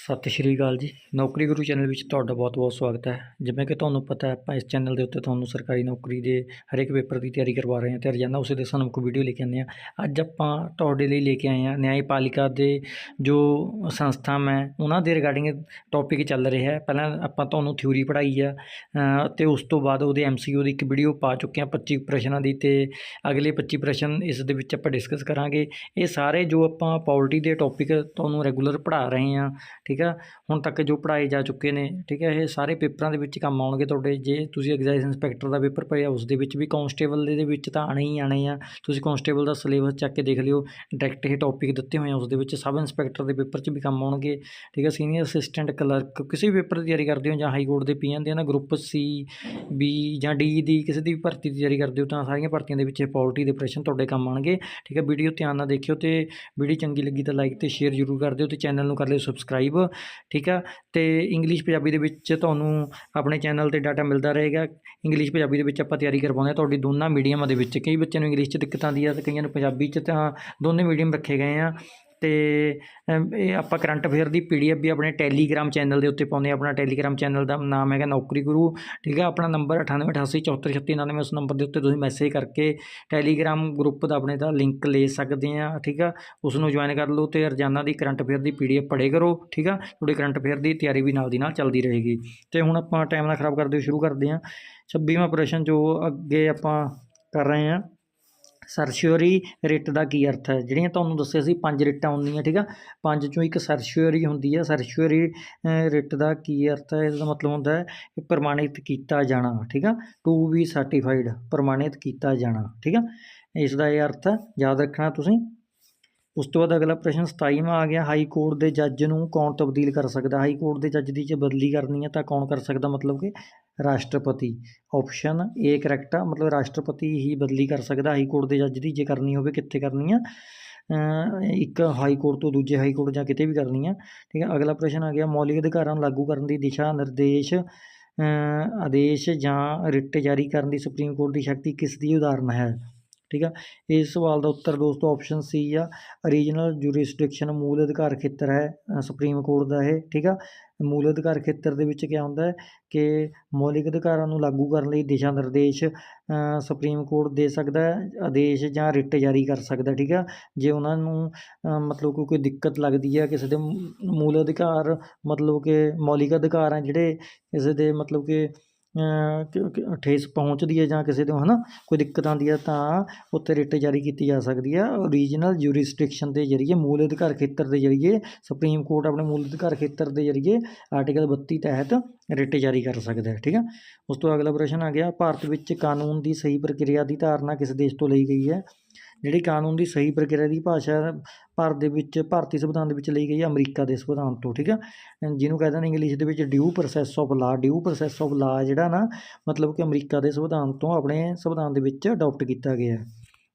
ਸਤਿ ਸ਼੍ਰੀ ਅਕਾਲ ਜੀ। ਨੌਕਰੀ ਗੁਰੂ ਚੈਨਲ ਵਿੱਚ ਤੁਹਾਡਾ ਬਹੁਤ-ਬਹੁਤ ਸਵਾਗਤ ਹੈ। ਜਿਵੇਂ ਕਿ ਤੁਹਾਨੂੰ ਪਤਾ ਹੈ ਆਪਾਂ ਇਸ ਚੈਨਲ ਦੇ ਉੱਤੇ ਤੁਹਾਨੂੰ ਸਰਕਾਰੀ ਨੌਕਰੀ ਦੇ ਹਰੇਕ ਪੇਪਰ ਦੀ ਤਿਆਰੀ ਕਰਵਾ ਰਹੇ ਹਾਂ ਤੇ ਰੋਜ਼ਾਨਾ ਉਸੇ ਦੇ ਸਾਨੂੰ ਕੋਈ ਵੀਡੀਓ ਲੈ ਕੇ ਆਉਂਦੇ ਹਾਂ। ਅੱਜ ਆਪਾਂ ਤੁਹਾਡੇ ਲਈ ਲੈ ਕੇ ਆਏ ਹਾਂ ਨਿਆਂਪਾਲਿਕਾ ਦੇ ਜੋ ਸੰਸਥਾਵਾਂ ਹੈ ਉਹਨਾਂ ਦੇ ਰਿਗਾਰਡਿੰਗ ਟੌਪਿਕ ਚੱਲ ਰਿਹਾ ਹੈ। ਪਹਿਲਾਂ ਆਪਾਂ ਤੁਹਾਨੂੰ ਥਿਊਰੀ ਪੜ੍ਹਾਈ ਆ ਅ, ਤੇ ਉਸ ਤੋਂ ਬਾਅਦ ਉਹਦੇ ਐਮਸੀਕਿਊ ਦੀ ਇੱਕ ਵੀਡੀਓ ਪਾ ਚੁੱਕੇ ਹਾਂ 25 ਪ੍ਰਸ਼ਨਾਂ ਦੀ ਤੇ ਅਗਲੇ 25 ਪ੍ਰਸ਼ਨ ਇਸ ਦੇ ਵਿੱਚ ਆਪਾਂ ਡਿਸਕਸ ਕਰਾਂਗੇ। ਇਹ ਸਾਰੇ ਜੋ ਆਪਾਂ ਪੋਲਿਟੀ ਦੇ ਟੌਪਿਕ ਤੁਹਾਨੂੰ ਰੈਗੂਲਰ ਪੜ੍ਹਾ ਰਹੇ ਹਾਂ ਠੀਕ ਆ ਹੁਣ ਤੱਕ ਜੋ ਪੜ੍ਹਾਏ ਜਾ ਚੁੱਕੇ ਨੇ, ਠੀਕ ਹੈ, ਇਹ ਸਾਰੇ ਪੇਪਰਾਂ ਦੇ ਵਿੱਚ ਕੰਮ ਆਉਣਗੇ ਤੁਹਾਡੇ। ਜੇ ਤੁਸੀਂ ਐਗਜ਼ਾਈਜ਼ ਇੰਸਪੈਕਟਰ ਦਾ ਪੇਪਰ ਭਰਿਆ, ਉਸ ਦੇ ਵਿੱਚ ਵੀ ਕਾਂਸਟੇਬਲ ਦੇ ਵਿੱਚ ਤਾਂ ਆਣੇ ਹੀ ਆਣੇ ਆ। ਤੁਸੀਂ ਕਾਂਸਟੇਬਲ ਦਾ ਸਿਲੇਬਸ ਚੱਕ ਕੇ ਦੇਖ ਲਿਓ ਡਾਇਰੈਕਟ ਇਹ ਟੌਪਿਕ ਦਿੱਤੇ ਹੋਏ ਆ, ਉਸ ਦੇ ਵਿੱਚ ਸਬ ਇੰਸਪੈਕਟਰ ਦੇ ਪੇਪਰ 'ਚ ਵੀ ਕੰਮ ਆਉਣਗੇ, ਠੀਕ ਹੈ। ਸੀਨੀਅਰ ਅਸਿਸਟੈਂਟ ਕਲਰਕ ਕਿਸੇ ਵੀ ਪੇਪਰ ਦੀ ਤਿਆਰੀ ਕਰਦੇ ਹੋ ਜਾਂ ਹਾਈ ਕੋਰਟ ਦੇ ਪੀਐਨ ਦੇ, ਨਾ ਗਰੁੱਪ ਸੀ ਬੀ ਜਾਂ ਡੀ ਦੀ ਕਿਸੇ ਦੀ ਵੀ ਭਰਤੀ ਦੀ ਤਿਆਰੀ ਕਰਦੇ ਹੋ ਤਾਂ ਸਾਰੀਆਂ ਭਰਤੀਆਂ ਦੇ ਵਿੱਚ ਇਹ ਪੋਲਿਟੀ ਦੇ ਪ੍ਰਸ਼ਨ ਤੁਹਾਡੇ ਕੰਮ ਆਉਣਗੇ, ਠੀਕ ਹੈ। ਵੀਡੀਓ ਧਿਆਨ ਨਾਲ ਦੇਖਿਓ ਤੇ ਵੀਡੀਓ ਚੰਗੀ ਲੱਗੀ ਤਾਂ ਲਾਈਕ ਤੇ ਸ਼ੇਅਰ ਜ਼ਰੂਰ ਕਰ ਦਿਓ ਤੇ ਚੈਨਲ ਨੂੰ ਕਰ ਲਿਓ ਸਬਸਕ੍ਰਾਈਬ ਠੀਕ ਆ? ਤੇ ਇੰਗਲਿਸ਼ ਪੰਜਾਬੀ ਦੇ ਵਿੱਚ ਤੁਹਾਨੂੰ ਆਪਣੇ ਚੈਨਲ ਤੇ ਡਾਟਾ ਮਿਲਦਾ ਰਹੇਗਾ। ਇੰਗਲਿਸ਼ ਪੰਜਾਬੀ ਦੇ ਵਿੱਚ ਆਪਾਂ ਤਿਆਰੀ ਕਰਵਾਉਂਦੇ ਹਾਂ। ਤੁਹਾਡੀ ਦੋਨਾਂ ਮੀਡੀਅਮਾਂ ਦੇ ਵਿੱਚ ਕਈ ਬੱਚਿਆਂ ਨੂੰ ਇੰਗਲਿਸ਼ 'ਚ ਦਿੱਕਤ ਆਉਂਦੀ ਆ ਤੇ ਕਈਆਂ ਨੂੰ ਪੰਜਾਬੀ 'ਚ ਤਾਂ ਦੋਨੇ ਮੀਡੀਅਮ ਰੱਖੇ ਗਏ ਆ। ਤੇ ਇਹ ਆਪਾਂ ਕਰੰਟ ਅਫੇਅਰ ਦੀ ਪੀਡੀਐਫ ਵੀ ਆਪਣੇ ਟੈਲੀਗ੍ਰਾਮ ਚੈਨਲ ਦੇ ਉੱਤੇ ਪਾਉਂਦੇ ਹਾਂ। ਆਪਣਾ ਟੈਲੀਗ੍ਰਾਮ ਚੈਨਲ ਦਾ ਨਾਮ ਹੈਗਾ ਨੌਕਰੀ ਗੁਰੂ, ਠੀਕ ਹੈ ਆਪਣਾ ਨੰਬਰ 9888743699 ਉਸ ਨੰਬਰ ਦੇ ਉੱਤੇ ਤੁਸੀਂ ਮੈਸੇਜ ਕਰਕੇ ਟੈਲੀਗ੍ਰਾਮ ਗਰੁੱਪ ਦਾ ਆਪਣੇ ਦਾ ਲਿੰਕ ਲੈ ਸਕਦੇ ਆ ਠੀਕ ਆ? ਉਸ ਨੂੰ ਜੁਆਇਨ ਕਰ ਲਓ ਤੇ ਰੋਜ਼ਾਨਾ ਦੀ ਕਰੰਟ ਅਫੇਅਰ ਦੀ ਪੀਡੀਐਫ ਪੜ੍ਹੇ ਕਰੋ, ਠੀਕ ਆ? ਤੁਹਾਡੀ ਕਰੰਟ ਅਫੇਅਰ ਦੀ ਤਿਆਰੀ ਵੀ ਨਾਲ ਦੀ ਨਾਲ ਚੱਲਦੀ ਰਹੇਗੀ। ਤੇ ਹੁਣ ਆਪਾਂ ਟਾਈਮ ਨਾ ਖਰਾਬ ਕਰਦੇ ਹੋਏ ਸ਼ੁਰੂ ਕਰਦੇ ਹਾਂ। 26ਵਾਂ ਪ੍ਰਸ਼ਨ ਜੋ ਅੱਗੇ ਆਪਾਂ ਕਰ ਰਹੇ ਹਾਂ। ਸਰਸ਼ੀਅਰੀ ਰਿਟ ਦਾ ਕੀ ਅਰਥ ਹੈ? ਜਿਹੜੀਆਂ ਤੁਹਾਨੂੰ ਦੱਸਿਆ ਸੀ, ਪੰਜ ਰਿਟਾਂ ਹੁੰਦੀਆਂ, ਠੀਕ ਆ? ਪੰਜ ਚੋਂ ਇੱਕ ਸਰਸ਼ੀਅਰੀ ਹੁੰਦੀ ਹੈ ਸਰਸ਼ੀਅਰੀ ਰਿਟ ਦਾ ਕੀ ਅਰਥ ਹੈ? ਇਹਦਾ ਮਤਲਬ ਹੁੰਦਾ ਹੈ ਕਿ ਪ੍ਰਮਾਣਿਤ ਕੀਤਾ ਜਾਣਾ, ਠੀਕ ਆ? ਟੂ ਬੀ ਸਰਟੀਫਾਈਡ ਪ੍ਰਮਾਣਿਤ ਕੀਤਾ ਜਾਣਾ, ਠੀਕ ਆ? ਇਸ ਦਾ ਇਹ ਅਰਥ ਹੈ। ਯਾਦ ਰੱਖਣਾ ਤੁਸੀਂ। ਉਸ ਤੋਂ ਬਾਅਦ ਅਗਲਾ ਪ੍ਰਸ਼ਨ 27ਵਾਂ ਆ ਗਿਆ। ਹਾਈ ਕੋਰਟ ਦੇ ਜੱਜ ਨੂੰ ਕੌਣ ਤਬਦੀਲ ਕਰ ਸਕਦਾ? ਹਾਈ ਕੋਰਟ ਦੇ ਜੱਜ ਦੀ ਜੇ ਬਦਲੀ ਕਰਨੀ ਹੈ ਤਾਂ ਕੌਣ ਕਰ ਸਕਦਾ? ਮਤਲਬ ਕਿ ਰਾਸ਼ਟਰਪਤੀ। ਆਪਸ਼ਨ ਏ ਕਰੈਕਟ ਆ, ਮਤਲਬ ਰਾਸ਼ਟਰਪਤੀ ਹੀ ਬਦਲੀ ਕਰ ਸਕਦਾ, ਹਾਈ ਕੋਰਟ ਦੇ ਜੱਜ ਦੀ, ਜੇ ਕਰਨੀ ਹੋਵੇ ਕਿੱਥੇ ਕਰਨੀ ਆ। ਇੱਕ ਹਾਈ ਕੋਰਟ ਤੋਂ ਦੂਜੇ ਹਾਈ ਕੋਰਟ ਜਾਂ ਕਿਤੇ ਵੀ ਕਰਨੀ ਆ। ਠੀਕ ਹੈ ਅਗਲਾ ਪ੍ਰਸ਼ਨ ਆ ਗਿਆ, ਮੌਲਿਕ ਅਧਿਕਾਰਾਂ ਨੂੰ ਲਾਗੂ ਕਰਨ ਦੀ ਦਿਸ਼ਾ ਨਿਰਦੇਸ਼ ਆਦੇਸ਼ ਜਾਂ ਰਿਟ ਜਾਰੀ ਕਰਨ ਦੀ ਸੁਪਰੀਮ ਕੋਰਟ ਦੀ ਸ਼ਕਤੀ ਕਿਸ ਦੀ ਉਦਾਹਰਨ ਹੈ? ਠੀਕ ਆ? ਇਸ ਸਵਾਲ ਦਾ ਉੱਤਰ ਦੋਸਤੋ ਆਪਸ਼ਨ ਸੀ ਆ। ਰੀਜਨਲ ਜੂਰਿਸਡਿਕਸ਼ਨ ਮੂਲ ਅਧਿਕਾਰ ਖੇਤਰ ਹੈ ਸੁਪਰੀਮ ਕੋਰਟ ਦਾ ਇਹ, ਠੀਕ ਆ? ਮੂਲ ਅਧਿਕਾਰ ਖੇਤਰ ਦੇ ਵਿੱਚ ਕੀ ਹੁੰਦਾ ਹੈ ਕਿ ਮੌਲਿਕ ਅਧਿਕਾਰਾਂ ਨੂੰ ਲਾਗੂ ਕਰਨ ਲਈ ਦਿਸ਼ਾ ਨਿਰਦੇਸ਼ ਸੁਪਰੀਮ ਕੋਰਟ ਦੇ ਸਕਦਾ ਹੈ, ਆਦੇਸ਼ ਜਾਂ ਰਿਟ ਜਾਰੀ ਕਰ ਸਕਦਾ ਠੀਕ ਆ? ਜੇ ਉਹਨਾਂ ਨੂੰ ਮਤਲਬ ਕਿ ਕੋਈ ਦਿੱਕਤ ਲੱਗਦੀ ਹੈ, ਕਿਸੇ ਦੇ ਮੂਲ ਅਧਿਕਾਰ, ਮਤਲਬ ਕਿ ਮੌਲਿਕ ਅਧਿਕਾਰ ਹੈ ਜਿਹੜੇ, ਕਿਸੇ ਦੇ ਮਤਲਬ ਕਿ ਠੇਸ ਪਹੁੰਚਦੀ ਹੈ ਜਾਂ ਕਿਸੇ ਤੋਂ ਹੈ ਨਾ ਕੋਈ ਦਿੱਕਤ ਆਉਂਦੀ ਹੈ ਤਾਂ ਉੱਤੇ ਰਿਟ ਜਾਰੀ ਕੀਤੀ ਜਾ ਸਕਦੀ ਹੈ। ਓਰੀਜਨਲ ਜੂਰਿਸਡਿਕਸ਼ਨ ਦੇ ਜ਼ਰੀਏ, ਮੂਲ ਅਧਿਕਾਰ ਖੇਤਰ ਦੇ ਜ਼ਰੀਏ ਸੁਪਰੀਮ ਕੋਰਟ ਆਪਣੇ ਮੂਲ ਅਧਿਕਾਰ ਖੇਤਰ ਦੇ ਜ਼ਰੀਏ ਆਰਟੀਕਲ 32 ਤਹਿਤ ਰਿਟ ਜਾਰੀ ਕਰ ਸਕਦਾ ਹੈ, ਠੀਕ ਹੈ? ਉਸ ਤੋਂ ਅਗਲਾ ਪ੍ਰਸ਼ਨ ਆ ਗਿਆ, ਭਾਰਤ ਵਿੱਚ ਕਾਨੂੰਨ ਦੀ ਸਹੀ ਪ੍ਰਕਿਰਿਆ ਦੀ ਧਾਰਨਾ ਕਿਸ ਦੇਸ਼ ਤੋਂ ਲਈ ਗਈ ਹੈ? ਜਿਹੜੀ ਕਾਨੂੰਨ ਦੀ ਸਹੀ ਪ੍ਰਕਿਰਿਆ ਦੀ ਭਾਸ਼ਾ ਭਾਰਤ ਦੇ ਵਿੱਚ, ਭਾਰਤੀ ਸੰਵਿਧਾਨ ਦੇ ਵਿੱਚ ਲਈ ਗਈ ਹੈ, ਅਮਰੀਕਾ ਦੇ ਸੰਵਿਧਾਨ ਤੋਂ, ਠੀਕ ਆ? ਜਿਹਨੂੰ ਕਹਿੰਦੇ ਨੇ ਇੰਗਲਿਸ਼ ਦੇ ਵਿੱਚ due process of law due process of law ਜਿਹੜਾ ਨਾ, ਮਤਲਬ ਕਿ ਅਮਰੀਕਾ ਦੇ ਸੰਵਿਧਾਨ ਤੋਂ ਆਪਣੇ ਸੰਵਿਧਾਨ ਦੇ ਵਿੱਚ ਅਡਾਪਟ ਕੀਤਾ ਗਿਆ ਹੈ।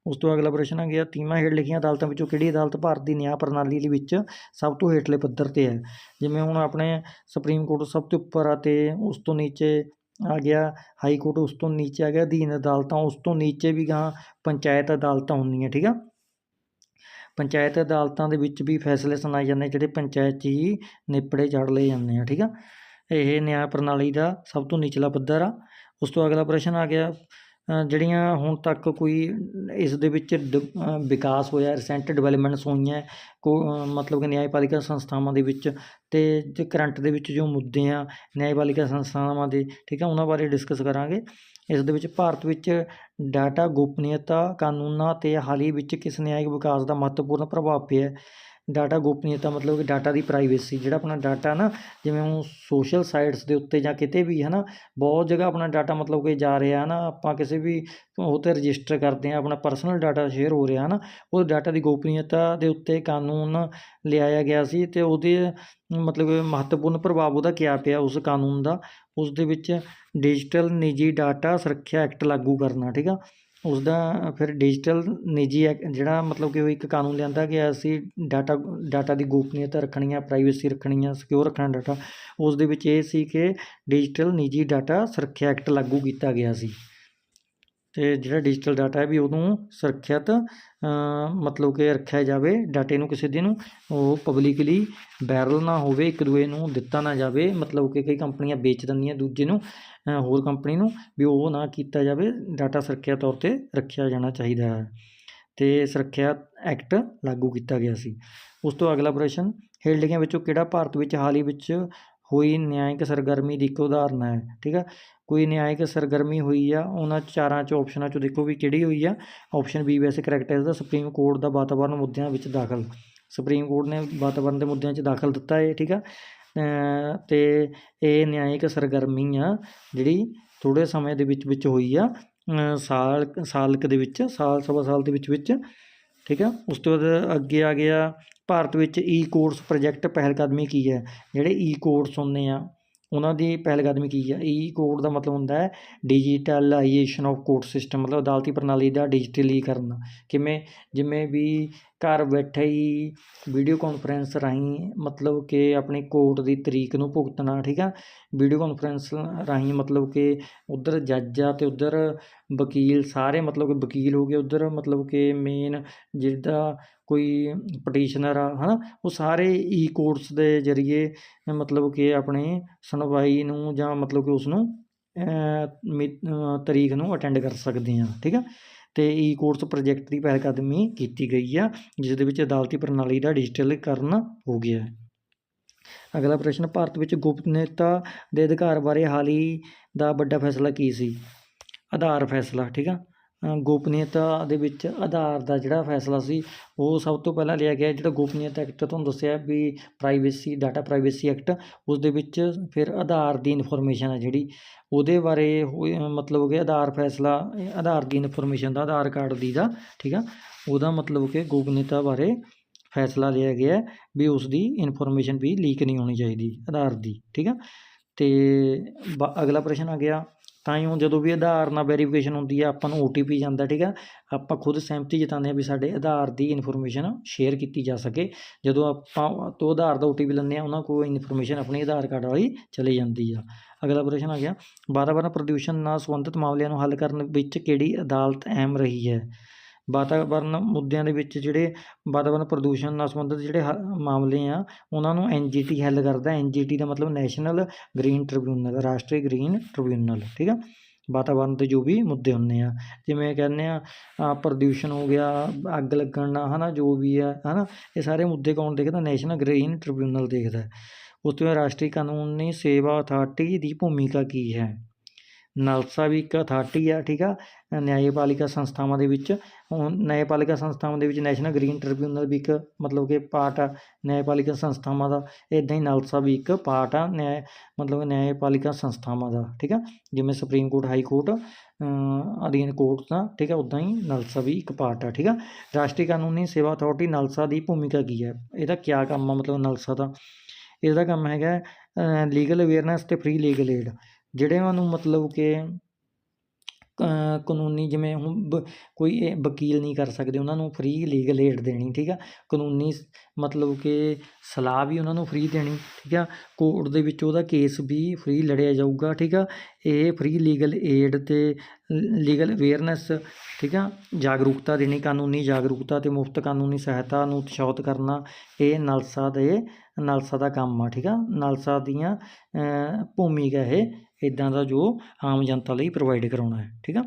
ਉਸ ਤੋਂ ਅਗਲਾ ਪ੍ਰਸ਼ਨ ਆ ਗਿਆ ਤੀਵਾਂ ਹੇਠ ਲਿਖੀਆਂ ਅਦਾਲਤਾਂ ਵਿੱਚੋਂ ਕਿਹੜੀ ਅਦਾਲਤ ਭਾਰਤ ਦੀ ਨਿਆਂ ਪ੍ਰਣਾਲੀ ਦੇ ਵਿੱਚ ਸਭ ਤੋਂ ਹੇਠਲੇ ਪੱਧਰ ਤੇ ਹੈ? ਜਿਵੇਂ ਹੁਣ ਆਪਣੇ ਸੁਪਰੀਮ ਕੋਰਟ ਸਭ ਤੋਂ ਉੱਪਰ ਆ ਤੇ ਉਸ ਤੋਂ ਨੀਚੇ ਆ ਗਿਆ, ਹਾਈ ਕੋਰਟ ਉਸ ਤੋਂ ਨੀਚੇ ਆ ਗਿਆ, ਅਧੀਨ ਅਦਾਲਤਾਂ ਉਸ ਤੋਂ ਨੀਚੇ ਵੀ ਗਾਂ ਪੰਚਾਇਤ ਅਦਾਲਤਾਂ ਹੁੰਦੀਆਂ, ਠੀਕ ਆ? ਪੰਚਾਇਤ ਅਦਾਲਤਾਂ ਦੇ ਵਿੱਚ ਵੀ ਫੈਸਲੇ ਸੁਣਾਏ ਜਾਂਦੇ, ਜਿਹੜੇ ਪੰਚਾਇਤ 'ਚ ਹੀ ਨਿਪੜੇ ਚੜ ਲਏ ਜਾਂਦੇ ਆ, ਠੀਕ ਆ? ਇਹ ਨਿਆਂ ਪ੍ਰਣਾਲੀ ਦਾ ਸਭ ਤੋਂ ਨਿਚਲਾ ਪੱਧਰ ਆ। ਉਸ ਤੋਂ ਅਗਲਾ ਪ੍ਰਸ਼ਨ ਆ ਗਿਆ ਜਿਹੜੀਆਂ ਹੁਣ ਤੱਕ ਕੋਈ ਇਸ ਦੇ ਵਿੱਚ ਡ- ਵਿਕਾਸ ਹੋਇਆ ਰਿਸੈਂਟ ਡਿਵੈਲਪਮੈਂਟਸ ਹੋਈਆਂ, ਕੋ ਮਤਲਬ ਕਿ ਨਿਆਂਪਾਲਿਕਾ ਸੰਸਥਾਵਾਂ ਦੇ ਵਿੱਚ ਅਤੇ ਕਰੰਟ ਦੇ ਵਿੱਚ ਜੋ ਮੁੱਦੇ ਆ ਨਿਆਂਪਾਲਿਕਾ ਸੰਸਥਾਵਾਂ ਦੇ, ਠੀਕ ਆ, ਉਹਨਾਂ ਬਾਰੇ ਡਿਸਕਸ ਕਰਾਂਗੇ। ਇਸ ਦੇ ਵਿੱਚ ਭਾਰਤ ਵਿੱਚ ਡਾਟਾ ਗੋਪਨੀਯਤਾ ਕਾਨੂੰਨਾਂ ਤੇ ਹਾਲ ਹੀ ਵਿੱਚ ਕਿਸ ਨਿਆਇਕ ਵਿਕਾਸ ਦਾ ਮਹੱਤਵਪੂਰਨ ਪ੍ਰਭਾਵ ਪਿਆ। ਡਾਟਾ ਗੋਪਨੀਯਤਾ ਮਤਲਬ ਕਿ ਡਾਟਾ ਦੀ ਪ੍ਰਾਈਵੇਸੀ, ਜਿਹੜਾ ਆਪਣਾ ਡਾਟਾ ਨਾ ਜਿਵੇਂ ਹੁਣ ਸੋਸ਼ਲ ਸਾਈਟਸ ਦੇ ਉੱਤੇ ਜਾਂ ਕਿਤੇ ਵੀ ਹੈ ਨਾ ਬਹੁਤ ਜਗ੍ਹਾ ਆਪਣਾ ਡਾਟਾ ਮਤਲਬ ਕਿ ਜਾ ਰਿਹਾ ਹੈ ਨਾ ਆਪਾਂ ਕਿਸੇ ਵੀ ਉਹ 'ਤੇ ਰਜਿਸਟਰ ਕਰਦੇ ਹਾਂ, ਆਪਣਾ ਪਰਸਨਲ ਡਾਟਾ ਸ਼ੇਅਰ ਹੋ ਰਿਹਾ ਹੈ ਨਾ ਉਹ ਡਾਟਾ ਦੀ ਗੋਪਨੀਯਤਾ ਦੇ ਉੱਤੇ ਕਾਨੂੰਨ ਲਿਆਇਆ ਗਿਆ ਸੀ ਤੇ ਉਹਦੇ ਮਤਲਬ ਮਹੱਤਵਪੂਰਨ ਪ੍ਰਭਾਵ ਉਹਦਾ ਕਿਆ ਪਿਆ ਉਸ ਕਾਨੂੰਨ ਦਾ, ਉਸ ਦੇ ਵਿੱਚ ਡਿਜੀਟਲ ਨਿੱਜੀ ਡਾਟਾ ਸੁਰੱਖਿਆ ਐਕਟ ਲਾਗੂ ਕਰਨਾ, ਠੀਕ ਆ। ਉਸ ਦਾ ਫਿਰ ਡਿਜੀਟਲ ਨਿੱਜੀ ਐਕ ਜਿਹੜਾ ਮਤਲਬ ਕਿ ਉਹ ਇੱਕ ਕਾਨੂੰਨ ਲਿਆਂਦਾ ਗਿਆ ਸੀ ਡਾਟਾ ਡਾਟਾ ਦੀ ਗੋਪਨੀਯਤਾ ਰੱਖਣੀ ਆ ਪ੍ਰਾਈਵੇਸੀ ਰੱਖਣੀ ਆ ਸਿਕਿਉਰ ਰੱਖਣਾ ਡਾਟਾ ਉਸ ਦੇ ਵਿੱਚ ਇਹ ਸੀ ਕਿ ਡਿਜੀਟਲ ਨਿੱਜੀ ਡਾਟਾ ਸੁਰੱਖਿਆ ਐਕਟ ਲਾਗੂ ਕੀਤਾ ਗਿਆ ਸੀ। ਅਤੇ ਜਿਹੜਾ ਡਿਜੀਟਲ ਡਾਟਾ ਹੈ ਵੀ ਉਹਨੂੰ ਸੁਰੱਖਿਅਤ ਮਤਲਬ ਕਿ ਰੱਖਿਆ ਜਾਵੇ ਡਾਟੇ ਨੂੰ ਕਿਸੇ ਦਿਨ ਨੂੰ ਉਹ ਪਬਲਿਕਲੀ ਵਾਇਰਲ ਨਾ ਹੋਵੇ, ਇੱਕ ਦੂਜੇ ਨੂੰ ਦਿੱਤਾ ਨਾ ਜਾਵੇ, ਮਤਲਬ ਕਿ ਕਈ ਕੰਪਨੀਆਂ ਵੇਚ ਦਿੰਦੀਆਂ ਦੂਜੇ ਨੂੰ ਹੋਰ ਕੰਪਨੀ ਨੂੰ ਵੀ ਉਹ ਨਾ ਕੀਤਾ ਜਾਵੇ ਡਾਟਾ ਸੁਰੱਖਿਆ ਤੌਰ 'ਤੇ ਰੱਖਿਆ ਜਾਣਾ ਚਾਹੀਦਾ ਹੈ। ਅਤੇ ਸੁਰੱਖਿਆ ਐਕਟ ਲਾਗੂ ਕੀਤਾ ਗਿਆ ਸੀ। ਉਸ ਤੋਂ ਅਗਲਾ ਪ੍ਰਸ਼ਨ, ਹੇਠ ਲਿਖਿਆਂ ਵਿੱਚੋਂ ਕਿਹੜਾ ਭਾਰਤ ਵਿੱਚ ਹਾਲ ਹੀ ਵਿੱਚ ਹੋਈ ਨਿਆਂਇਕ ਸਰਗਰਮੀ ਦੀ ਇੱਕ ਉਦਾਹਰਨ ਹੈ ਠੀਕ ਆ? ਕੋਈ ਨਿਆਂਇਕ ਸਰਗਰਮੀ ਹੋਈ ਆ ਉਹਨਾਂ ਚਾਰਾਂ ਚ ਆਪਸ਼ਨਾਂ ਚੋਂ ਦੇਖੋ ਵੀ ਕਿਹੜੀ ਹੋਈ ਆ। ਆਪਸ਼ਨ ਬੀ ਵੈਸੇ ਕਰੈਕਟ ਹੈ ਇਸਦਾ ਸੁਪਰੀਮ ਕੋਰਟ ਦਾ ਵਾਤਾਵਰਣ ਮੁੱਦਿਆਂ ਵਿੱਚ ਦਾਖਲ। ਸੁਪਰੀਮ ਕੋਰਟ ਨੇ ਵਾਤਾਵਰਣ ਦੇ ਮੁੱਦਿਆਂ 'ਚ ਦਾਖਲ ਦਿੱਤਾ ਹੈ ਠੀਕ ਆ? ਅ, ਤੇ ਇਹ ਨਿਆਂਇਕ ਸਰਗਰਮੀ ਆ ਜਿਹੜੀ ਥੋੜ੍ਹੇ ਸਮੇਂ ਦੇ ਵਿੱਚ ਵਿੱਚ ਹੋਈ ਆ ਸਾਲ ਸਾਲ ਕੁ ਦੇ ਵਿੱਚ ਸਾਲ ਸਵਾ ਸਾਲ ਦੇ ਵਿੱਚ ਵਿੱਚ ਠੀਕ ਆ ਉਸ ਤੋਂ ਬਾਅਦ ਅੱਗੇ ਆ ਗਿਆ, ਭਾਰਤ ਵਿੱਚ ਈ ਕੋਰਸ ਪ੍ਰੋਜੈਕਟ ਪਹਿਲਕਦਮੀ ਕੀ ਹੈ? ਜਿਹੜੇ ਈ ਕੋਰਸ ਹੁੰਦੇ ਆ ਉਹਨਾਂ ਦੀ ਪਹਿਲਕਦਮੀ ਕੀ ਹੈ ਈ ਕੋਰਟ ਦਾ ਮਤਲਬ ਹੁੰਦਾ ਹੈ ਡਿਜੀਟਲਾਈਜੇਸ਼ਨ ਆਫ ਕੋਰਟ ਸਿਸਟਮ ਮਤਲਬ ਅਦਾਲਤੀ ਪ੍ਰਣਾਲੀ ਦਾ ਡਿਜੀਟਲੀ ਕਰਨਾ ਕਿਵੇਂ? ਜਿਵੇਂ ਵੀ ਘਰ ਬੈਠੇ ਹੀ ਵੀਡੀਓ ਕਾਨਫਰੰਸ ਰਾਹੀਂ ਮਤਲਬ ਕਿ ਆਪਣੀ ਕੋਰਟ ਦੀ ਤਰੀਕ ਨੂੰ ਭੁਗਤਣਾ, ਠੀਕ ਆ? ਵੀਡੀਓ ਕਾਨਫਰੰਸ ਰਾਹੀਂ ਮਤਲਬ ਕਿ ਉੱਧਰ ਜੱਜ ਆ ਅਤੇ ਉੱਧਰ ਵਕੀਲ, ਸਾਰੇ ਮਤਲਬ ਕਿ ਵਕੀਲ ਹੋ ਗਏ, ਉੱਧਰ ਮਤਲਬ ਕਿ ਮੇਨ ਜਿਹਦਾ ਕੋਈ ਪਟੀਸ਼ਨਰ ਆ ਹੈ ਨਾ ਉਹ ਸਾਰੇ ਈ ਕੋਰਟਸ ਦੇ ਜ਼ਰੀਏ, ਮਤਲਬ ਕਿ ਆਪਣੀ ਸੁਣਵਾਈ ਨੂੰ ਜਾਂ ਮਤਲਬ ਕਿ ਉਸ ਨੂੰ ਤਰੀਕ ਨੂੰ ਅਟੈਂਡ ਕਰ ਸਕਦੇ ਆ ਠੀਕ ਆ? ਅਤੇ ਈ ਕੋਰਸ ਪ੍ਰੋਜੈਕਟ ਦੀ ਪਹਿਲਕਦਮੀ ਕੀਤੀ ਗਈ ਆ ਜਿਸ ਦੇ ਵਿੱਚ ਅਦਾਲਤੀ ਪ੍ਰਣਾਲੀ ਦਾ ਡਿਜੀਟਲੀਕਰਨ ਹੋ ਗਿਆ ਹੈ। ਅਗਲਾ ਪ੍ਰਸ਼ਨ, ਭਾਰਤ ਵਿੱਚ ਗੁਪਤਨੀਅਤਾ ਦੇ ਅਧਿਕਾਰ ਬਾਰੇ ਹਾਲ ਹੀ ਦਾ ਵੱਡਾ ਫੈਸਲਾ ਕੀ ਸੀ? ਆਧਾਰ ਫੈਸਲਾ, ਠੀਕ ਆ? ਗੋਪਨੀਯਤਾ ਦੇ ਵਿੱਚ ਆਧਾਰ ਦਾ ਜਿਹੜਾ ਫੈਸਲਾ ਸੀ, ਉਹ ਸਭ ਤੋਂ ਪਹਿਲਾਂ ਲਿਆ ਗਿਆ। ਜਿਹੜਾ ਗੋਪਨੀਯਤਾ ਐਕਟ ਤੁਹਾਨੂੰ ਦੱਸਿਆ ਵੀ ਪ੍ਰਾਈਵੇਸੀ ਡਾਟਾ ਪ੍ਰਾਈਵੇਸੀ ਐਕਟ, ਉਸ ਦੇ ਵਿੱਚ ਫਿਰ ਆਧਾਰ ਦੀ ਇਨਫੋਰਮੇਸ਼ਨ ਹੈ ਜਿਹੜੀ। ਉਹਦੇ ਬਾਰੇ ਹੋਏ- ਮਤਲਬ ਕਿ ਆਧਾਰ ਫੈਸਲਾ, ਆਧਾਰ ਦੀ ਇਨਫੋਰਮੇਸ਼ਨ ਦਾ, ਆਧਾਰ ਕਾਰਡ ਦੀ ਦਾ, ਠੀਕ ਆ? ਉਹਦਾ ਮਤਲਬ ਕਿ ਗੋਪਨੀਯਤਾ ਬਾਰੇ ਫੈਸਲਾ ਲਿਆ ਗਿਆ ਵੀ ਉਸ ਦੀ ਇਨਫੋਰਮੇਸ਼ਨ ਵੀ ਲੀਕ ਨਹੀਂ ਹੋਣੀ ਚਾਹੀਦੀ, ਆਧਾਰ ਦੀ, ਠੀਕ ਆ? ਅਤੇ ਬ, ਅਗਲਾ ਪ੍ਰਸ਼ਨ ਆ ਗਿਆ। ਤਾਂ ਹੀ ਜਦੋਂ ਵੀ ਆਧਾਰ ਨਾਲ ਵੈਰੀਫਿਕੇਸ਼ਨ ਹੁੰਦੀ ਆ, ਆਪਾਂ ਨੂੰ ਓ ਟੀ ਪੀ ਜਾਂਦਾ, ਠੀਕ ਆ? ਆਪਾਂ ਖੁਦ ਸਹਿਮਤੀ ਜਤਾਉਂਦੇ ਹਾਂ ਵੀ ਸਾਡੇ ਆਧਾਰ ਦੀ ਇਨਫੋਰਮੇਸ਼ਨ ਸ਼ੇਅਰ ਕੀਤੀ ਜਾ ਸਕੇ। ਜਦੋਂ ਆਪਾਂ ਤੋਂ ਆਧਾਰ ਦਾ ਓ ਟੀ ਪੀ ਲੈਂਦੇ ਹਾਂ, ਉਹਨਾਂ ਕੋਲ ਇਨਫੋਰਮੇਸ਼ਨ ਆਪਣੇ ਆਧਾਰ ਕਾਰਡ ਵਾਲੀ ਚਲੀ ਜਾਂਦੀ ਆ। ਅਗਲਾ ਪ੍ਰਸ਼ਨ ਆ ਗਿਆ। ਵਾਤਾਵਰਣ ਪ੍ਰਦੂਸ਼ਣ ਨਾਲ ਸੰਬੰਧਿਤ ਮਾਮਲਿਆਂ ਨੂੰ ਹੱਲ ਕਰਨ ਵਿੱਚ ਕਿਹੜੀ ਅਦਾਲਤ ਅਹਿਮ ਰਹੀ ਹੈ? ਵਾਤਾਵਰਨ ਮੁੱਦਿਆਂ ਦੇ ਵਿੱਚ ਜਿਹੜੇ ਵਾਤਾਵਰਨ ਪ੍ਰਦੂਸ਼ਣ ਨਾਲ ਸੰਬੰਧਿਤ ਜਿਹੜੇ ਹ, ਮਾਮਲੇ ਆ, ਉਹਨਾਂ ਨੂੰ ਐਨ ਜੀ ਟੀ ਹੱਲ ਕਰਦਾ। ਐਨ ਜੀ ਟੀ ਦਾ ਮਤਲਬ ਨੈਸ਼ਨਲ ਗ੍ਰੀਨ ਟ੍ਰਿਬਿਊਨਲ ਰਾਸ਼ਟਰੀ ਗ੍ਰੀਨ ਟ੍ਰਿਬਿਊਨਲ ਠੀਕ ਆ? ਵਾਤਾਵਰਨ ਦੇ ਜੋ ਵੀ ਮੁੱਦੇ ਹੁੰਦੇ ਆ, ਜਿਵੇਂ ਕਹਿੰਦੇ ਆ ਪ੍ਰਦੂਸ਼ਣ ਹੋ ਗਿਆ, ਅੱਗ ਲੱਗਣ ਨਾਲ ਹੈ ਨਾ ਜੋ ਵੀ ਆ ਹੈ ਨਾ ਇਹ ਸਾਰੇ ਮੁੱਦੇ ਕੌਣ ਦੇਖਦਾ? ਨੈਸ਼ਨਲ ਗ੍ਰੀਨ ਟ੍ਰਿਬਿਊਨਲ ਦੇਖਦਾ। ਉਸ ਤੋਂ ਬਾਅਦ ਰਾਸ਼ਟਰੀ ਕਾਨੂੰਨੀ ਸੇਵਾ ਅਥਾਰਟੀ ਦੀ ਭੂਮਿਕਾ ਕੀ ਹੈ? ਨਲਸਾ ਵੀ ਇੱਕ ਅਥਾਰਟੀ ਆ, ਠੀਕ ਆ? ਨਿਆਂਪਾਲਿਕਾ ਸੰਸਥਾਵਾਂ ਦੇ ਵਿੱਚ, ਹੁਣ ਨਿਆਂਪਾਲਿਕਾ ਸੰਸਥਾਵਾਂ ਦੇ ਵਿੱਚ ਨੈਸ਼ਨਲ ਗ੍ਰੀਨ ਟ੍ਰਿਬਿਊਨਲ ਵੀ ਇੱਕ ਮਤਲਬ ਕਿ ਪਾਰਟ ਆ ਨਿਆਂਪਾਲਿਕਾ ਸੰਸਥਾਵਾਂ ਦਾ ਇੱਦਾਂ ਹੀ ਨਲਸਾ ਵੀ ਇੱਕ ਪਾਰਟ ਆ ਨਿਆਂ ਮਤਲਬ ਨਿਆਂਪਾਲਿਕਾ ਸੰਸਥਾਵਾਂ ਦਾ, ਠੀਕ ਆ? ਜਿਵੇਂ ਸੁਪਰੀਮ ਕੋਰਟ ਹਾਈ ਕੋਰਟ ਅਧੀਨ ਕੋਰਟ ਦਾ, ਠੀਕ ਆ? ਉੱਦਾਂ ਹੀ ਨਲਸਾ ਵੀ ਇੱਕ ਪਾਰਟ ਆ, ਠੀਕ ਆ? ਰਾਸ਼ਟਰੀ ਕਾਨੂੰਨੀ ਸੇਵਾ ਅਥਾਰਟੀ ਨਲਸਾ ਦੀ ਭੂਮਿਕਾ ਕੀ ਹੈ ਇਹਦਾ ਕੀ ਕੰਮ ਆ ਮਤਲਬ ਨਲਸਾ ਦਾ? ਇਹਦਾ ਕੰਮ ਹੈਗਾ ਲੀਗਲ ਅਵੇਅਰਨੈਸ ਤੇ ਫ੍ਰੀ ਲੀਗਲ ਏਡ ਜਿਹੜੇ ਨੂੰ ਮਤਲਬ ਕਿ ਕਾਨੂੰਨੀ ਜਿਵੇਂ ਹੁਣ ਬ- ਕੋਈ ਵਕੀਲ ਨਹੀਂ ਕਰ ਸਕਦੇ, ਉਹਨਾਂ ਨੂੰ ਫ੍ਰੀ ਲੀਗਲ ਏਡ ਦੇਣੀ, ਠੀਕ ਆ? ਕਾਨੂੰਨੀ ਮਤਲਬ ਕਿ ਸਲਾਹ ਵੀ ਉਹਨਾਂ ਨੂੰ ਫ੍ਰੀ ਦੇਣੀ, ਠੀਕ ਆ? ਕੋਰਟ ਦੇ ਵਿੱਚ ਉਹਦਾ ਕੇਸ ਵੀ ਫ੍ਰੀ ਲੜਿਆ ਜਾਊਗਾ, ਠੀਕ ਆ? ਇਹ ਫ੍ਰੀ ਲੀਗਲ ਏਡ ਤੇ ਲੀਗਲ ਅਵੇਅਰਨੈਸ ਠੀਕ ਆ? ਜਾਗਰੂਕਤਾ ਦੇਣੀ, ਕਾਨੂੰਨੀ ਜਾਗਰੂਕਤਾ ਤੇ ਮੁਫਤ ਕਾਨੂੰਨੀ ਸਹਾਇਤਾ ਨੂੰ ਉਤਸ਼ਾਹਿਤ ਕਰਨਾ, ਇਹ ਨਲਸਾ ਦੇ, ਨਲਸਾ ਦਾ ਕੰਮ ਆ, ਠੀਕ ਆ? ਨਲਸਾ ਦੀਆਂ ਭੂਮਿਕਾ ਇਹ ਇੱਦਾਂ ਦਾ ਜੋ ਆਮ ਜਨਤਾ ਲਈ ਪ੍ਰੋਵਾਈਡ ਕਰਾਉਣਾ ਹੈ, ਠੀਕ ਆ?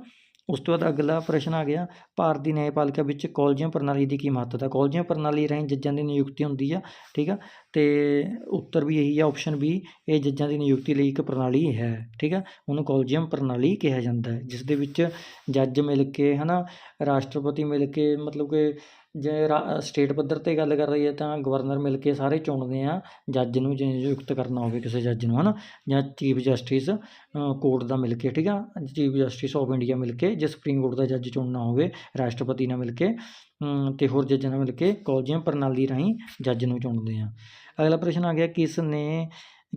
ਉਸ ਤੋਂ ਬਾਅਦ ਅਗਲਾ ਪ੍ਰਸ਼ਨ ਆ ਗਿਆ, ਭਾਰਤ ਦੀ ਨਿਆਂਪਾਲਿਕਾ ਵਿੱਚ ਕਾਲਜੀਆਂ ਪ੍ਰਣਾਲੀ ਦੀ ਕੀ ਮਹੱਤਤਾ? ਕਾਲਜੀਆਂ ਪ੍ਰਣਾਲੀ ਰਾਹੀਂ ਜੱਜਾਂ ਦੀ ਨਿਯੁਕਤੀ ਹੁੰਦੀ ਆ, ਠੀਕ ਆ? ਤੇ ਉੱਤਰ ਵੀ ਇਹੀ ਆ ਆਪਸ਼ਨ ਵੀ ਇਹ ਜੱਜਾਂ ਦੀ ਨਿਯੁਕਤੀ ਲਈ ਇੱਕ ਪ੍ਰਣਾਲੀ ਹੈ, ਠੀਕ ਆ? ਉਹਨੂੰ ਕਾਲਜੀਅਮ ਪ੍ਰਣਾਲੀ ਕਿਹਾ ਜਾਂਦਾ ਹੈ ਜਿਸ ਦੇ ਵਿੱਚ ਜੱਜ ਮਿਲ ਕੇ, ਹਨਾ, ਰਾਸ਼ਟਰਪਤੀ ਮਿਲ ਕੇ, ਮਤਲਬ ਕਿ ਜੇ ਰਾ- ਸਟੇਟ ਪੱਧਰ ਤੇ ਗੱਲ ਕਰ ਲਈਏ ਤਾਂ ਗਵਰਨਰ ਮਿਲ ਕੇ ਸਾਰੇ ਚੁਣਦੇ ਆ ਜੱਜ ਨੂੰ ਜੇ ਨਿਯੁਕਤ ਕਰਨਾ ਹੋਵੇ ਕਿਸੇ ਜੱਜ ਨੂੰ ਹੈ ਨਾ ਜਾਂ ਚੀਫ ਜਸਟਿਸ ਕੋਰਟ ਦਾ ਮਿਲ ਕੇ ਠੀਕ ਆ? ਚੀਫ ਜਸਟਿਸ ਆਫ ਇੰਡੀਆ ਮਿਲ ਕੇ ਜੇ ਸੁਪਰੀਮ ਕੋਰਟ ਦਾ ਜੱਜ ਚੁਣਨਾ ਹੋਵੇ ਰਾਸ਼ਟਰਪਤੀ ਨਾਲ ਮਿਲ ਕੇ ਅਮ, ਤੇ ਹੋਰ ਜੱਜਾਂ ਨਾਲ ਮਿਲ ਕੇ ਕਾਲਜੀਅਮ ਪ੍ਰਣਾਲੀ ਰਾਹੀਂ ਜੱਜ ਨੂੰ ਚੁਣਦੇ ਆ। ਅਗਲਾ ਪ੍ਰਸ਼ਨ ਆ ਗਿਆ ਕਿਸ ਨੇ